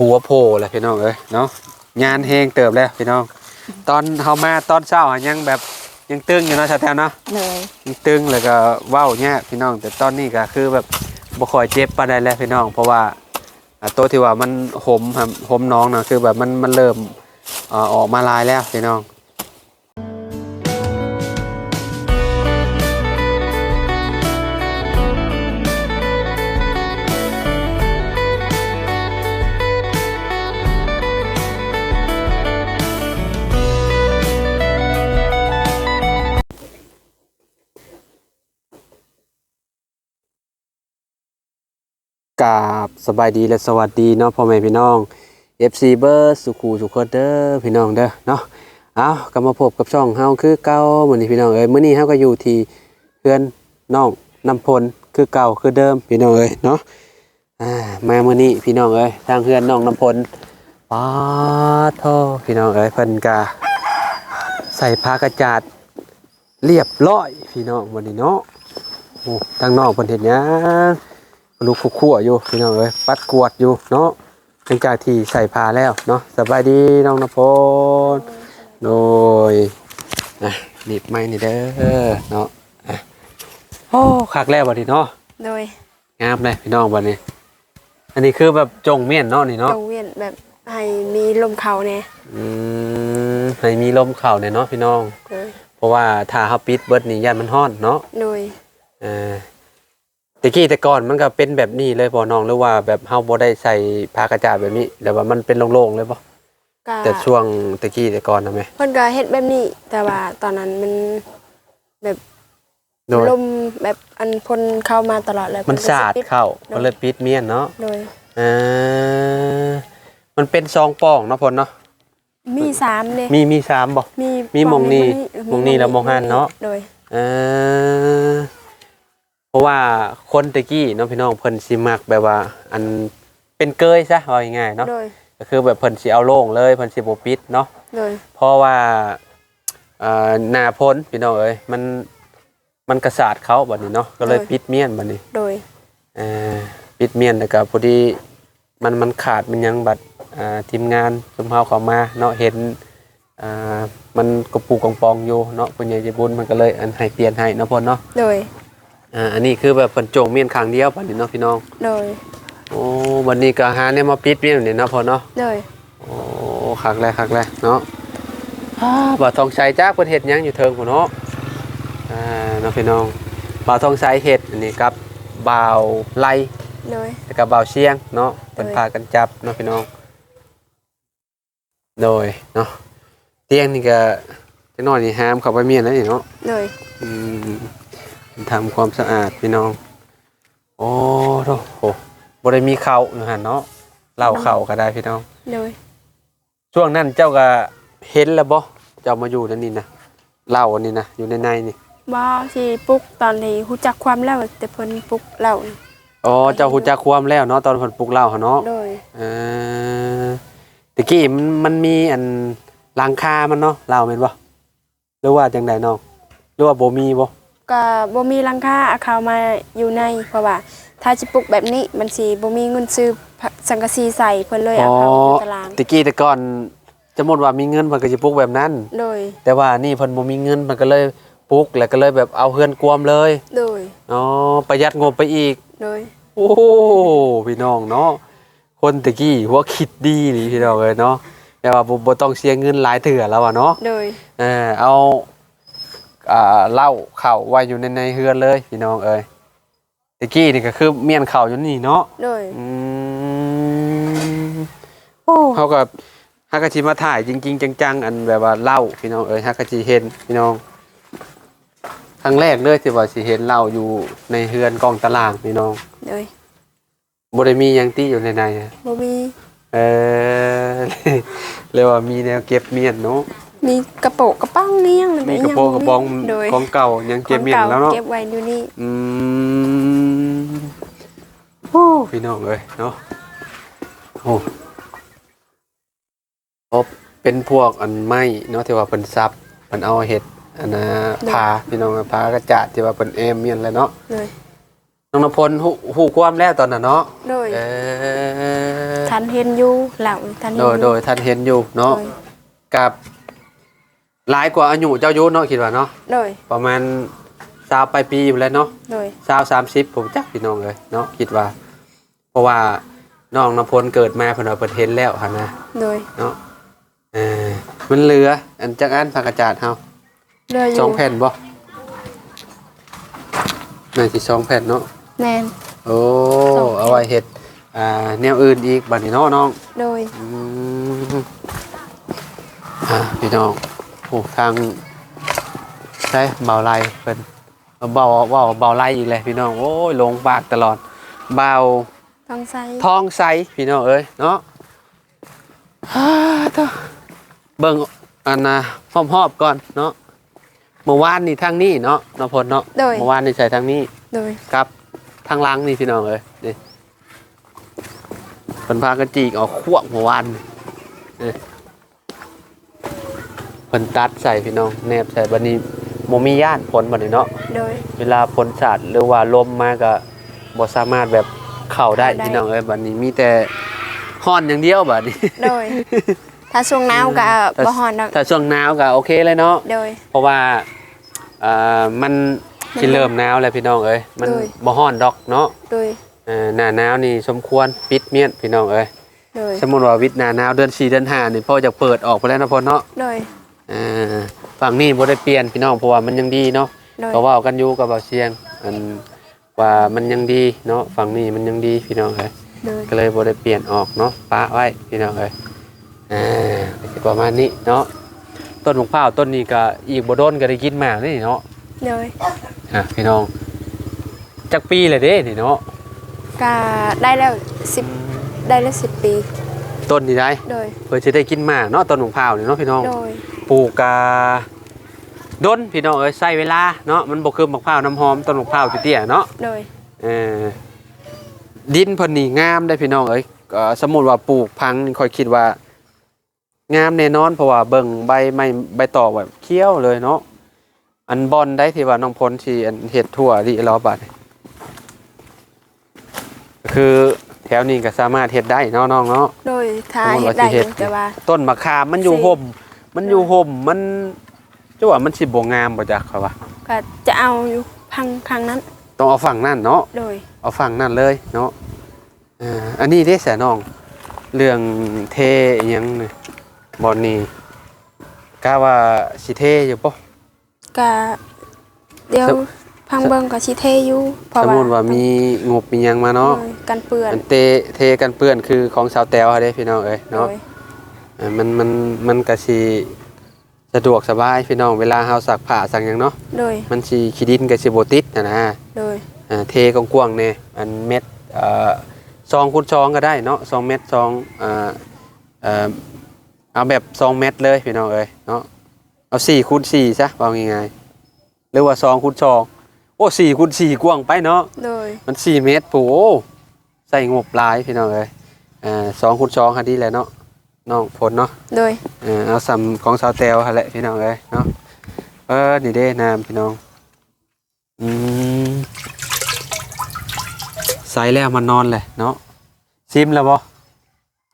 หัวโผล่แหละพี่น้องเอ้ยเนาะงานเฮงเติบแล้วพี่น้อง ตอนเฮามาตอนเช้าอะยังแบบยังตึงอยู่เนาะชาแตวเนาะเลยยังตึงแล้วก็เว้าแย่พี่น้อง แต่ตอนนี้ก็คือแบบบ่ค่อยเจ็บปานใดแล้วพี่น้อง เพราะว่าอ่าตัวที่ว่ามันหมครับหมน้องนะคือแบบมันมันเริ่มเอ่อออกมาลายแล้วพี่น้อง กาบสบายดีและสวัสดีเนาะพ่อแม่พี่น้อง FC เบอร์สุขูสุขเด้อพี่น้องเด้อเนาะเอากลับมาพบกับช่องเฮาคือเก่าเหมือนี้พี่น้องเอ้ยมื้อนี้เฮาก็อยู่ที่เพื่อนน้องน้ำพลคือเก่าคือเดิมพี่น้องเอ้ยเนาะอ่ามามื้อนี้พี่น้องเอ้ยทางเพื่อนน้องน้ำพลป๊าดโทพี่น้องเอ้ยเพิ่นกะใส่ผ้ากระจาดเรียบร้อยพี่น้องวันนี้เนาะโอ้ทางนอกเพิ่นเฮ็ดหยัง ลูกคั่วๆอยู่พี่น้องเอ้ยปัดกวดอยู่เนาะหลังจากที่ใส่ผ้าแล้วเนาะสบายดีน้องนภพลโดยนะหนีบไม้นี่เด้อเนาะอะโอ้คักแล้วบัดนี้เนาะโดยงามเลยพี่น้องบัดนี้ อันนี้คือแบบจงเมียนเนาะนี่เนาะจงเวียนแบบให้มีลมเขาเนี่ยอืมให้มีลมเข่าเนี่ยเนาะพี่น้อง โดยเพราะว่าถ้าเฮาปิดเบิดนี่ย่านมันฮ้อนเนาะโดย เอ่า ตะกี้แต่ก่อนมันก็เป็นแบบนี้เลยบ่น้องหรือว่าแบบเฮาบ่ได้ใส่ผ้ากระจาดแบบนี้แต่ว่ามันเป็นโล่งๆเลยบ่ก็แต่ช่วงตะกี้แต่ก่อนนะแม่เพิ่นก็เฮ็ดแบบนี้ แต่ว่าตอนนั้นมันแบบโดยลมแบบอันพ่นเข้ามาตลอดเลยมันสาดพิ่นก็สิปิเข้าก็เลยปิดเมียนเนาะโดยอ่ามันเป็นซองป่องเนาะพลเนาะมีสามเนี่ยมีมีสามบ่มีมีหม่องนี่ปหม่องนี่แล้วหม่องหันเนาะโดยเออ เพราะว่าคนตะกี้เนาะพี่น้องเพิ่นสิมักแบบว่า อันเป็นเกยซะว่าง่ายๆเนาะโดยก็คือแบบเพิ่นสิเอาโล่งเลยเพิ่นสิบ่ปิดเนาะโดยเพราะว่าเอ่อหน้าพ้นพี่น้องเอ้ยมันมันกระสาดเขาบัดนี้เนาะก็เลยปิดเมียนบัดนี้โดยเอ่อปิดเมียนแต่ก็พอดีมันมันขาดมันยังบัดอ่าทีมงานสมเฮาเข้ามาเนาะเห็นอ่ามันกระปูกองปองอยู่เนาะผู้ใหญ่ใจบุญมันก็เลยอันให้เปลี่ยนให้เนาะพ่นเนาะโดย อ่าอันนี้คือแบบเพิ่นโจงเมียนครั้งเดียวบัดนี้เนาะพี่น้อง โดย โอ้วันนี้ก็หาเนี่ยมาปิดเมียนนี่เนาะพ่อเนาะ โดย โอ้คักแรกคักแรกเนาะบ่าวทองชัยจ้าเพิ่นเฮ็ดหยังอยู่เทิงพุ่นเนาะ อ่าเนาะพี่น้องบ่าวทองชัยเฮ็ดอันนี้กับบ่าวไล โดย แล้วก็บ่าวเชียงเนาะเพิ่นโดยพากันจับเนาะพี่น้อง โดยเนาะเตียงนี่ก็จะนอนนี่ห้ามเข้าไปเมียนแล้วนี่เนาะโดย อืม ทำความสะอาดพี่น้อง โอ้โหโหบ่ได้มีเขาอยู่หั่นเนาะเหล่าเขาก็ได้พี่น้อง โดย ช่วงนั้นเจ้าก็เห็นแล้วบ่เจ้ามาอยู่นั่นนี่นะเหล่าอันนี้นะอยู่ในในนี่บ่สิปลุกตอนนี้ฮู้จักความแล้วแต่เพิ่นปลุกเราอ๋อเจ้าฮู้จักความแล้วเนาะตอนเพิ่นปลูกเหล้าหั่นเนาะโดยเออตะกี้มันมันมีอันหลังคามันเนาะเหล้าแม่นบ่หรือว่าจังไดน้องหรือว่าบ่มีบ่ ก็บ่มีหลังคาเอาเข้ามาอยู่ใน เพราะว่า ถ้าสิปลุกแบบนี้มันสิบ่มีเงินซื้อสังกะสีใส่เพิ่นเลยอ๋อเอาเข้าในตารางตะกี้แต่ก่อนสมมุติว่ามีเงินเพิ่นก็สิปลูกแบบนั้น โดย แต่ว่านี่เพิ่นบ่มีเงินเพิ่นก็เลยปลูกแล้วก็เลยแบบเอาเฮือนกวมเลย โดย อ๋อ ประหยัดงบไปอีก โดย โอ้พี่น้องเนาะคนตะกี้หัวคิดดีนี่พี่น้องเอ้ยเนาะแต่ว่าบ่บ่ต้องเสียเงินหลายเถื่อแล้วอะเนาะโดย เออเอาอ่า เหล้าข้าวไว้อยู่ในในเฮือนเลยพี่น้องเอ้ยตะกี้นี่ก็คือเมียนข้าวอยู่นี่เนาะโดยอืมโอ้เขาก็ฮักกะชิมาถ่ายจริง ๆ จังๆ อันแบบว่าเหล้าพี่น้องเอ้ยฮักกะชิเห็นพี่น้องครั้งแรกเลยที่ว่าสิเห็นเหล้าอยู่ในเฮือนกองตารางพี่น้องโดยบ่ได้มีหยังตี้อยู่ในในอะบ่มีเออเรียกว่ามีแนวเก็บเมียนเนาะ มีกระโปะกระป้องนี่ยังมีกระโปรงกระบองโดยของเก่ายังเก็บเมียนของแล้วเนาะเก็บไว้อยู่นี่อืมโอ้พี่น้องเอ้ยเนาะโอ้โอ้เป็นพวกอันไม้เนาะที่ว่าเพิ่นซับเพิ่นเอาเห็ดอันนะพาพี่น้องพากระจาดที่ว่าเพิ่นแอมเมียนแล้วเนาะโดยน้องนพลฮู้ฮู้ความแล้วตอนนั้นเนาะโดยเออทันเห็นอยู่หลังทันเห็นโดอยโดยู่ยท่านเห็นอยู่เนาะโดยกับ หลายกว่าอายุเจ้ายุเนาะคิดว่าเนาะโดยประมาณสาวปลายปีอยู่แล้วเนาะโดยสาวสามสิบผมจักพี่น้องเลยเนาะคิดว่า เพราะว่าน้องนพลเกิดมาเพิ่นว่าเพิ่นเห็นแล้วหั่นนะโดยเนาะเออมันเหลือ อันจักอันผักกระจาดเฮาเรืออสอยู่งแผ่นบ่น่าสิสองแผ่นเนาะแมน โอ้สองแผ่น เอาไว้เฮ็ดอ่าแนวอื่นอีกบัดนี้เนาะน้อง โดย อืมอ่าพี่น้อง โอ้ทางใช่เบาไล่เพิ่นเบาเบาเบาไล่อีกเลยพี่น้องโอ้ยลงปากตลอดเบาต้องใส่ทองใสพี่น้องเอ้ยเนาะฮ่าเถอะเบิ่งอันนะพร้อมๆก่อนเนาะเมื่อวานนี่ทางนี้เนาะนพลเนาะโดยเมื่อวานนี่ใส่ทางนี้โดยครับทางหลังนี่พี่น้องเอ้ยนี่เพิ่นพากันจีกเอาขวกเมื่อวานนี่นี่ เพิ่นตัดใส่พี่น้องแนบใส่บัดนี้บ่มีย่านผลบัดนี้เนาะโดย เวลาฝนสาดหรือว่าลมมาก็บ่สามารถแบบเข้าได้เข้าได้ พี่น้องเอ้ยบัดนี้มีแต่ฮ้อนอย่างเดียวบัดนี้ โดย ถ้าช่วงหนาวก็ถ้าบ่ฮ้อนดอกถ้าช่วงหนาวก็โอเคเลยเนาะ โดย เพราะว่าอ่ามันสิเริ่มหนาวแล้วพี่น้องเอ้ยมันโดย บ่ฮ้อนดอกเนาะโดยเอ่อหน้าหนาวนี่สมควรปิดเมียนพี่น้องเอ้ยโดยสมมุติว่าวิทย์หน้าหนาวเดือน4เดือน5นี่พ่อจะเปิดออกไปแล้วนะพ่อเนาะ โดยเอ่อ ฝั่งนี้บ่ได้เปลี่ยนพี่น้องเพราะว่ามันยังดีเนาะโดยก็เว่ากันอยู่กับเบาเสียงอันว่ามันยังดีเนาะฝั่งนี้มันยังดีพี่น้องเอ้ยโดยก็เลยบ่ได้เปลี่ยนออกเนาะปะไว้พี่น้องเอ้ยอ่าก็สิประมาณนี้เนาะต้นมะพร้าวต้นนี้ก็อีกบ่โดนก็ได้กินหมากนี่เนาะโดยอะพี่น้องจักปีเลยเด้นี่เนาะก็ได้แล้ว10ได้แล้ว10ปี ต้นนี้ได้โดยเพื่อจะได้กินหมากเนาะต้นมะพร้าวนี่เนาะพี่น้องโดย ปลูกกาดนพี่น้องเอ้ยใช้เวลาเนาะมันบ่คือมะพร้าวน้ำหอมต้นมะพร้าวเตี้ยๆเนาะโดยเออดินเพิ่นนี่งามได้พี่น้องเอ้ยเอ่อสมมุติว่าปลูกพังนี่ค่อยคิดว่า งามแน่นอนเพราะว่าเบิ่งใบไม้ใบตอกแบบเขียวเลยเนาะอันบอนได้ที่ว่าน้องพลสิอันเฮ็ดทั่วดิรอบัดนี่คือแถวนี้ก็สามารถเฮ็ดได้เนาะน้องเนาะโดยถ้าสมมุติเฮ็ว่าดได้สิเฮ็อดยู่แต่ว่า ต้นมะขามมันอยู่สิ ห่ม มันอยู่ห่มมันจะว่ามันสิบ่งามบ่จักเขาว่าก็จะเอาอยู่พังครั้งนั้น ต้องเอาฝั่งนั่นเนาะโดยเอาฝั่งนั่นเลยเนาะอ่าอันนี้ได้แสน้อง เรื่องเทอิหยังนี่บอนนี่กาว่าสิเทอยู่ปะก็เดี๋ยวสม พังเบิ่งก็สิเทอยู่เพสราะมว่ามุติว่ามีงบมีหยังมาเนาะโดยกันเปื้อนมันเตเทกันเปื้อนคือของสาวแตวเด้พี่น้องเอ้ยโดเนาะยอ่า มันมันมันก็สิสะดวกสบายพี่น้องเวลาเฮาซักผ้าซักหยังเนาะโดย มันสิขี้ดินก็สิบ่ติดนะนะโดย อ่าเทกว้างๆเนี่ยอันเม็ดเอ่อซองคูณซองก็ได้เนาะซองเม็ดซองอ่าเอ่อเอาแบบซองเม็ดเลยพี่น้องเอ้ยเนาะเอาสี่คูณสี่ซะว่าง่ายๆหรือว่าซองคูณซองโอ้สี่คูณสี่กว้างไปเนาะ โดย มันสี่เมตรปูใส่งบหลายพี่น้องเอ้ยอ่าสองคูณซองคันดีแหละเนาะ น้องผลเนาะโดยเออเอาสำของสาวแตวหั่นแหละพี่น้องเอ้ยเนาะเออนี่เด้น้ำพี่น้องอืมใส่แล้วมันนอนเลยเนาะซิมแล้วบ่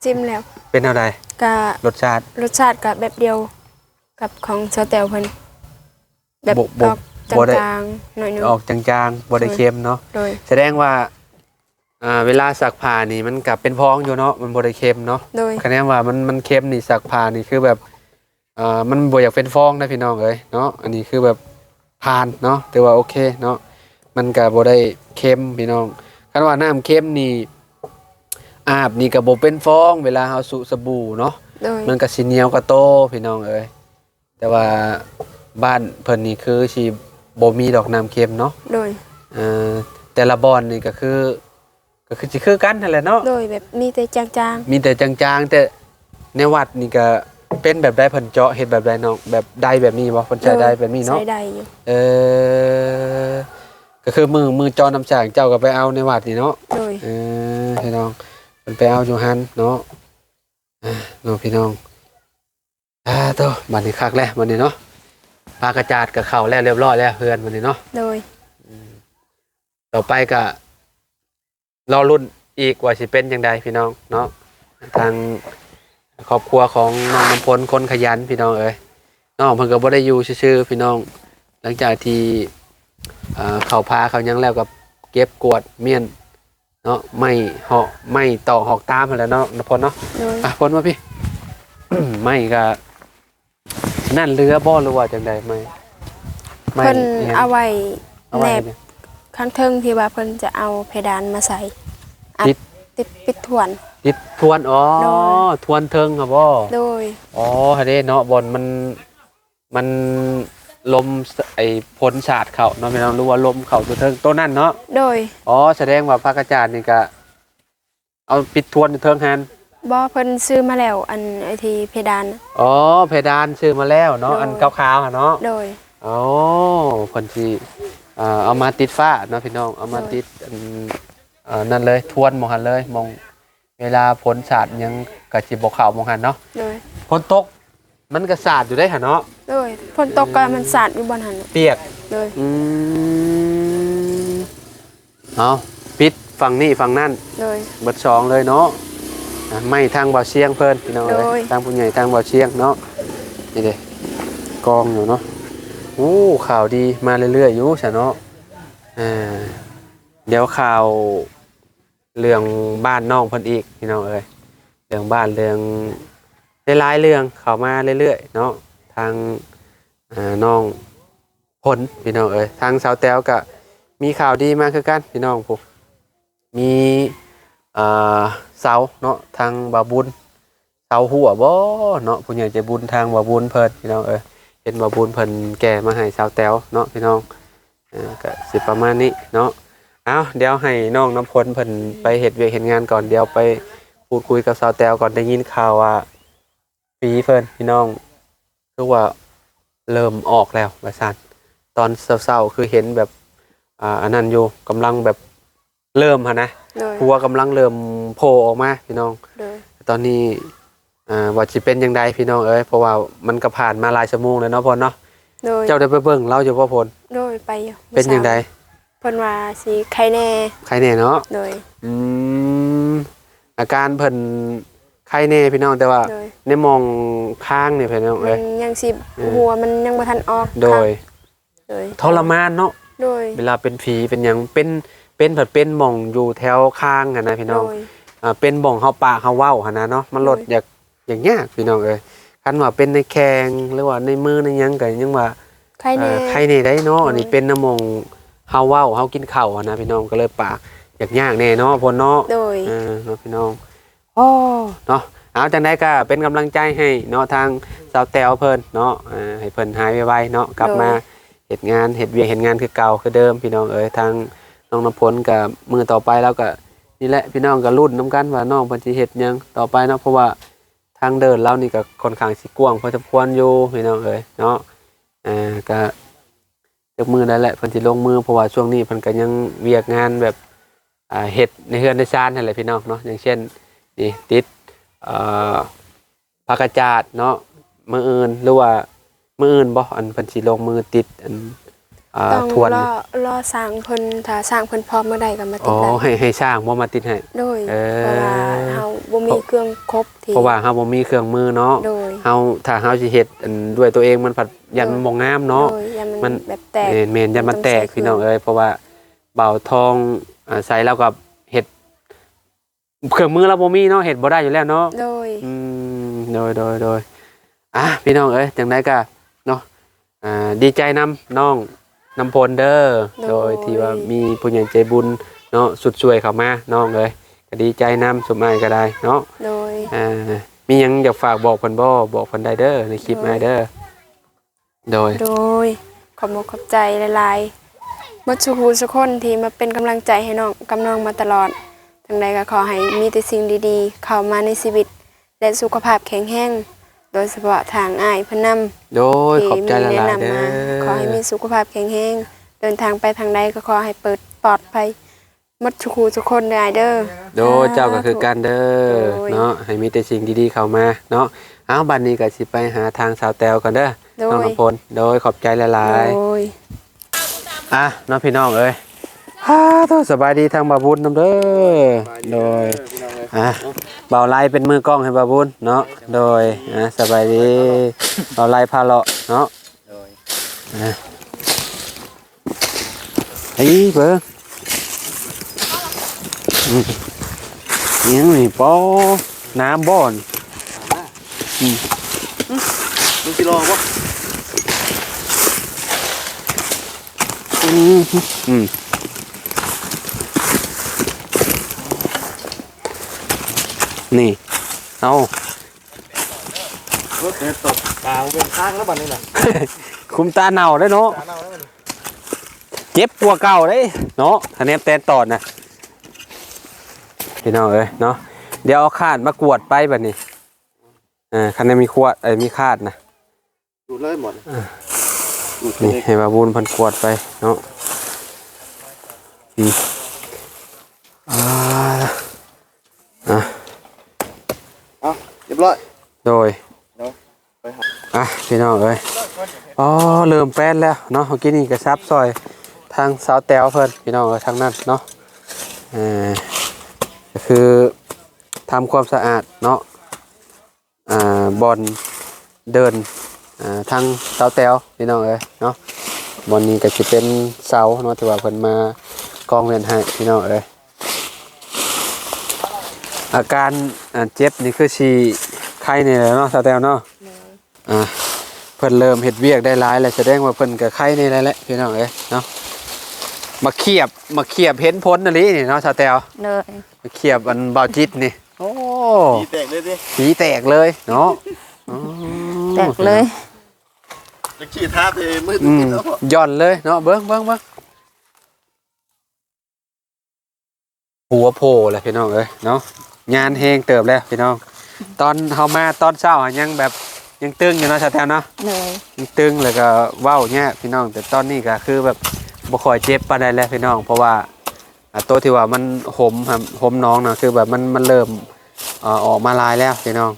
จิ้มแล้วเป็นเอาไดก็รสชาติ รสชาติก็แบบเดียวกับของสเตลเพิ่นแบบบ่บ่ออกบ่ได้ จางๆหน่อยหนึงออกจางๆบ่ได้เค็มเนาะ โดย แสดงว่า อ่าเวลาสักผ้านี่มันกลับเป็นพองอยู่เนาะมันบ่ได้เค็มเนาะโดยคะแนนว่ามันมันเค็มนี่สักผ้านี่คือแบบอ่ามันบ่อยากเป็นฟองนะพี่น้องเอ้ยเนาะอันนี้คือแบบผ่านเนาะแต่ว่าโอเคเนาะมันก็บ่ได้เค็มพี่น้องคันว่าน้ำเค็มนี่อาบนี่ก็บ่เป็นฟอง เวลาเฮาสุสบู่เนาะโดยมันก็สิเหนียวกว่าโตพี่น้องเอ้ยแต่ว่าบ้านเพิ่นนี่คือสิบ่มีดอกน้ำเค็มเนาะโดยเอ่อแต่ละบอนนี่ก็คือ ก็คือสิคือกันนั่นแหละเนาะโดยแบบมีแต่จางมีแต่จางๆ แต่ในวัดนี่ก็เป็นแบบได้เพิ่นเจาะเฮ็ดแบบใดน้องแบบใดแบบนี้บ่เพิ่นๆใช้ได้แบบนี้เนาะใช้ได้อยู่เออก็คือมือมือจอน้ำจางเจ้าก็ไปเอาในวัดนี่เนาะ โดย เออพี่น้องเพิ่นไปเอาอยู่หันเนาะอ่าเนาะพี่น้องอ่าโตบัดนี้คักแล้วบัดนี้เนาะปลากระจาดกับเข้าแล้วเรียบร้อยแล้วเฮือนบัดนี้เนาะโดยต่อไปก็ รอรุ่นอีกว่าสิเป็นจังใดพี่น้องเนาะทางครอบครัวของน้องน้ำพลคนขยันพี่น้องเอ้ยน้องเพิ่นก็บ่ได้อยู่ซื่อๆพี่น้อง หลังจากที่อ่าเขาพาเขายังแล้วก็เก็บกวาดเมียนเนาะไม่เหาะไม่ต่อหอกตามมาแหล้วเนาะนพลเนาะโดยอะพลมาพี่ไม่ก็นั่นเรือบ่หรือว่าจังใดไม่ไม่เพิ่นเนี่ยเอาไว้เอาแนไว้บเนี่ย ข้างเทิงที่ว่าเพิ่นจะเอาเพดานมาใส่อัดติด ติดปิดถ่วน ติดทวนอ๋อโดย ทวนเทิงครับบ่โดย อ๋อฮะเด้เนาะบอลมันมันลมสไอ้ผลศาสตร์เขาเนาะพี่น้องรู้ว่าลมเขาตัวเทิงตัวนั่นเนาะโดยอ๋อแสดงว่าพระอาจารย์นี่ก็เอาปิดทวนอยู่เทิงแฮนบ่เพิ่นซื้อมาแล้ว อันไอทีเพดานน่ะ อ๋อเพดานซื้อมาแล้วเนาะโดย อันขาวๆอะเนาะโดย อ๋อคนที่อ่า เอามาติดฟ้าเนาะพี่น้องเอามาติดอันอ่านั่นเลยทวนหมองหันเลยมองเวลาผลศาสตร์ยังกะจิบกขาวมองหันเนาะโดยฝนตกมันก็ศาสตร์อยู่ได้หะเนาะโดยฝนตกก็มันสาดอยู่บนหันน่ะเปียกโดยอืมเอาปิดฝั่งนี้ฝั่งนั่นโดยเบิดสองเลยเนาะอะไม่ทางบ่อเชียงเพิ่นพี่น้องเอ้โดยยทางผู้ใหญ่ทางบ่อเชียงเนาะนี่เด้กองอยู่เนาะโอ้ข่าวดีมาเรื่อยๆอยู่ซะเนาะอ่าเดี๋ยวข่าวเรื่องบ้านน้องเพิ่นอีกพี่น้องเอ้ยเรื่องบ้านเรื่องหลายๆเรื่องเข้ามาเรื่อยๆเนาะทางอ่าน้องผลพี่น้องเอ้ยทางสาวแต้วก็มีข่าวดีมากคือกันพี่น้องผมมีเสาเนาะทางบาบุญเสาหัวบ่เนาะผู้ใหญ่ใจบุญทางบาบุญเพิ่นพี่น้องเอ้ย เห็นบาบุญเพิ่นแก่มาให้สาวแต้วเนาะพี่น้องอ่าก็สิประมาณนี้เนาะเอาเดี๋ยวให้น้องน้ำพลเพิ่นไปเฮ็ดเวียกเฮ็ดงานก่อนเดี๋ยวไปพูดคุยกับสาวแต้วก่อนได้ยินข่าวว่าปีเพิ่นพี่น้องคือว่าเริ่มออกแล้วว่าซั่นตอนเศร้าๆคือเห็นแบบอ่าอันนั้นอยู่กำลังแบบเริ่มฮะนะโดยหัวกำลังเริ่มโผล่ออกมาพี่น้อง โดยตอนนี้ อ่าว่าสิเป็นยังไงพี่น้องเอ้ยเพราะว่ามันก็ผ่านมาหลายชั่วโมงแล้วเนาะพลเนาะโดยเจ้าได้ไปเบิ่งเล่าอยู่พ่อพลโดยไปอยู่เป็นยังไงเพิ่นว่าสิใครแน่ใครแน่เนาะโดยอืมอาการเพิ่นใครแน่พี่น้องแต่ว่าโดยในมองข้างเนี่ยพี่น้องมัเอ้ยนยังสิเออหัวมันยังบ่ทันออกโดยโดยทรมานเนาะโดยเวลาเป็นผีเป็นหยังเป็นเป็นผัดเป็นหม่องอยู่แถวข้างกันนะพี่น้องโดยอ่าเป็นบ่องเฮาปากเฮาเว้าหั่นนะเนาะมันลดโดยอยาก อย่างยากพี่น้องเอ้ยคันว่าเป็นในแข้งหรือว่าในมือในหยังก็ยังว่าใครแน่เอ่อใครนี่ได้เนาะอันนี้โดยเป็นน้ำมองเฮาเว้าเฮากินข้าวหั่นนะพี่น้องก็เลยปากอยากยากแน่เนาะพ่นเนาะ โดย เออเนาะพี่น้องโอ้เนาะเอาจังไดก็เป็นกำลังใจให้เนาะทางสาวแตวเพิ่นเนาะอ่าให้เพิ่นหายไวๆเนาะกลับมาเฮ็ดงานเฮ็ดเวียกเฮ็ดงานคือเก่าคือเดิม พี่น้องเอ้ยทางน้องน้ำพลกับมือต่อไปแล้วก็นี่แหละพี่น้องก็รุ่นน้ำกันว่าน้องเพิ่นสิเฮ็ดหยังต่อไปเนาะเพราะว่าทางเดินเรานี่ก็ค่อนข้างสิกว้างพอสมควรอยู่พี่น้องเอ้ยเนาะอ่าก็ยกมือได้แหละเพิ่นสิลงมือเพราะว่าช่วงนี้เพิ่นก็ยังเวียกงานแบบอ่าเฮ็ดในเฮือนในชานนั่นแหละพี่น้องเนาะอย่างเช่นนี่ติดเอ่อผักกาดเนาะมื้ออื่นหรือว่ามื้ออื่นบ่อันเพิ่นสิลงมือติดอัน ต้องทวนรอรอสร้างเพิ่นถ้าสร้างเพิ่นพร้อมเมื่อใดก็มาติอ๋ดอได้ให้ให้สร้างบ่มาติดให้ โดยเออ เพราะว่าเฮาบ่มีเครื่องครบที่เพราะว่าเฮาบ่มีเครื่องมือเนาะโดยเฮาถ้าเฮาสิเฮ็ดอันด้วยตัวเองมันผัดยันมองงามเนาะ โดยยันมัมันนแบบแตก แม่นแม่นยันมันแตกต้องใส่พี่น้องเครื่องเอ้ยเพราะว่าเบาทองอ่าใส่แล้วก็เฮ็ดเครื่องมือเราบ่มีเนาะเฮ็ดบ่ได้อยู่แล้วเนาะ โดย อืมโดยโดยโดยอะพี่น้องเอ้ยจังไดก็เนาะอ่าดีใจนำน้อง นำพลเด้อโดยที่ว่ามีผู้ใหญ่ใจบุญเนาะสุดช่วยเข้ามาน้องเอ้ยก็ดีใจนำสมอ้ายก็ได้เนาะโดยอ่ามีหยังอยากฝากบอกเพิ่นบ่บอกเพิ่นได้เด้อในคลิปมาเด้อโดย โดยขอบมกขอบใจหลายๆบัดสุขูสุกคนที่มาเป็นกำลังใจให้น้องกำนองมาตลอดทั้งใดก็ขอให้มีแต่สิ่งดีๆ เข้ามาในชีวิต และสุขภาพแข็งแรง โดยเฉพาะทางอ้ายเพิ่นนำโดยขอบใจที่หมีลายๆแนะนำเด้มาอขอให้มีสุขภาพแข็งแรงเดินทางไปทางใดก็ขอให้เปิดปลอดภัยหมัดสุขูทุกคนได้เด้อโดยเจ้าก็คือการเด้อโดยเนาะให้มีแต่สิ่งดีๆเข้ามาเนาะเอาบัดนี้ก็สิไปหาทางสาวแตวก่อนเด้อโดน้องยน้ำพลโดยขอบใจหลายโดยๆอะเน้องพี่น้องเอ้ยฮ่าโทษสบายดีทางบาบุญนำเด้อโดยอะ เบาไล่เป็นมือกล้องให้บาบุญเนาะโดยอะสบายดีเบาไล่พาเลาะเนาะอะเฮ้ยเบิ่งอืมอิหยังนี่ปอน้ำบ่อนมึงสิลองวะอืมอืม นี่ เอารถเนี่ยตกตาเป็นข้างแล้วบัดนี้น่ะคุมตาเน่าได้เนาะ ตาเน่าแล้วมันเจ็บกว่าเก่าได้เนาะคะแนนแตนตอดนะพี่น้องเอ้ยเนาะ เดี๋ยวเอาคาดมากวดไปแบบนี้อ่าคะแนนมีขวดเอ้ยมีคาดนะ ดูดเลยหมดดูดนี่เลยให้บาบูนพันกวดไปเนาะอืมอ่าอะ เอาเรี ยบร้อยโดยไปหาอะพี่น้องเอ้ยอ๋อเริ่มแป้นแล้วเนาะเมื่อกี้นี่กระซับซอยทางสาวแต๋วเพิ่นพี่น้องเอ้ยทางนั้นเนาะเอ่อก็คือทำความสะอาดเนาะอ่าบอลเดินอ่าทางสาวแต๋วพี่น้องเอ้ยเนาะบอลนี้ก็จะเป็นเสาเนาะที่ว่าเพิ่นมากองเวียนให้พี่น้องเอ้ย อาการอ่าเจ็บนี่คือชีไข้นี่แหละเนาะสาวแต๋วเนาะอ่าเพิ่นเริ่มเฮ็ดเวียกได้หลายแล้วแสดงว่าเพิ่นก็ไข้ในแล้วแหละพี่น้องเอ้ยเนาะมาเขียบมาเขียบเห็นผลนั่นนี่เนาะชาวแตวเลยมาเขียบอันเบาจิตนี่โอ้ตีแตกเลยดิผีแตกเลยเนาะอ๋อแตกเลยจะขี่ท้าไปมืดอืมกินแล้วพอย่อนเลยเนาะเบิ่งเบิ่งเบิ่งหัวโผล่เลยพี่น้องเอ้ยเนาะ งานเฮงเติบแล้วพี่น้อง ตอนเฮามาตอนเช้าอะยังแบบยังตึงอยู่เนาะชาวแตวเนาะเลยมันตึงแล้วก็เว้าเนี่ยพี่น้อง แต่ตอนนี้ก็คือแบบบ่ค่อยเจ็บปานใดแล้วพี่น้อง เพราะว่าอ่าตัวที่ว่ามันหมครับหมน้องนะคือแบบมันมันเริ่มเอ่อออกมาลายแล้วพี่น้อง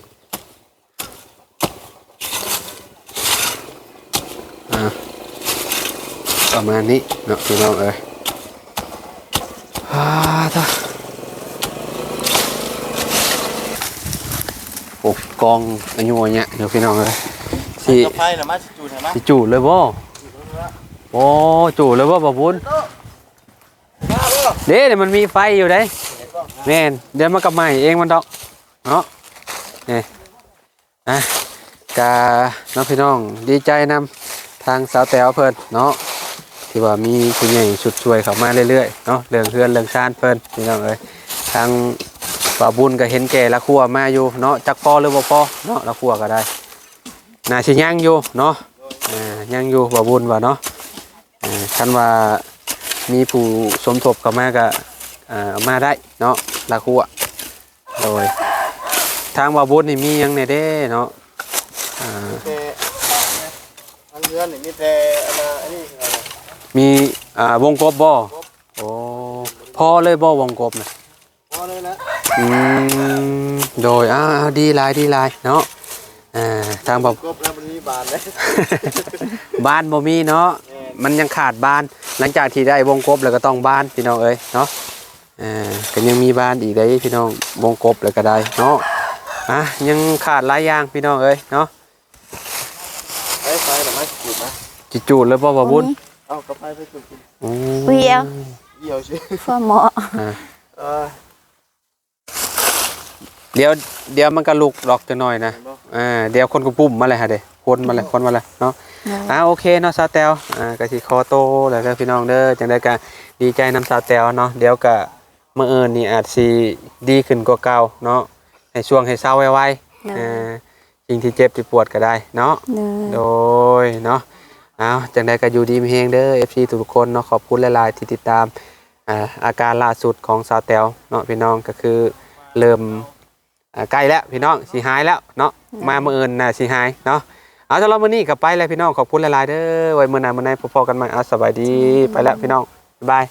อ่าประมาณนี้เนาะพี่น้องเอ้ยฮ่าท่า โอ้กองอายุเนี่ยเดี๋ยวพี่น้องเอ้ยสิกระไฟน่ะมาสิจูดเห็นไหมสิจูดเลยบ่โอ้จูดเลยบ่บ่บุญมาบ่เด้เดี๋ยวมันมีไฟอยู่เด้แม่นเดี๋ยวมันก็ไหม้เองมันดอกเนาะนี่อะกาน้องพี่น้องดีใจนำทางสาวแต๋วเพิ่นเนาะที่ว่ามีผู้ใหญ่ชุดช่วยเข้ามาเรื่อยๆเนาะเรื่องเฮือนเรื่องชานเพิ่นพี่น้องเอ้ยทาง ป่าบุญก็เห็นแก่ละครัวมาอยู่เนาะจักพอหรือบ่พอเนาะละครัวก็ได้น่าสิยังอยู่เนาะอ่ายังอยู่บ่บุญว่าเนาะอ่าคันว่ามีผู้สมทบเข้ามาก็อ่าเอามาได้เนาะลาคัวโดยทางบ่บุญนี่มีหยังในเด้เนาะอ่าแต่ทางเรือนนี่มีแต่อันน่ะอันนี้อะไรมีอ่าวงกบบ่โอ้พอเลยบ่วงกบน่ะพอเลยนะ อืมโดยอ้าวดีหลายดีหลายเนาะอ่าทางบ่กบแล้วมันมีบานเลยบ้านบ่มีเนาะมันยังขาดบ้าน หลังจากที่ได้วงกบแล้วก็ต้องบ้านพี่น้องเอ้ยเนาะอ่าก็ยังมีบ้านอีกได้พี่น้องวงกบแล้วก็ได้เนาะอะยังขาดหลายอย่างพี่น้องเอ้ยเนาะไอ้ไฟน่ะมาสิจูดนะจิจูดเลยบ่บ่บุญเอากระไฟไปจูดกินโอ้เวียว เหี่ยวสิฟ้าหมอเออ เดี๋ยวเดี๋ยวมันก็ลุกดอกจะหน่อยนะเห็นบ่อ่าเดี๋ยวคนก็ปุ่มมาเลยฮะเด้คนมาเลยคนมาเลยเนาะเลยอ่าโอเคเนาะซาเตลอ่ากะสิคอโตแล้วก็พี่น้องเด้อจังได้ก็ดีใจนำซาเตลเนาะเดี๋ยวก็มื้ออื่นนี่อาจสิดีขึ้นกว่าเก่าเนาะให้ช่วงให้เศร้าไวๆเลยอ่าสิ่งที่เจ็บที่ปวดก็ได้เนาะเลยโดยเนาะเอาจังใดก็อยู่ดีมีเฮงเด้อ FC ทุกๆคนเนาะขอบคุณหลายๆที่ติดตามอ่าอาการล่าสุดของสาวแตวเนาะพี่น้องก็คือเริ่มอ่า ใกล้แล้วพี่น้องสีหายแล้วเนาะมาเมื่ออื่นนะสีหายเนาะเอาสำหรับมื้อนี้กับไปแล้วพี่น้องขอบคุณหลายๆเด้อไว้มื้อหน้ามื้อไหนพบๆกันใหม่เอาสบายดีไปแล้วพี่น้องบ๊ายบาย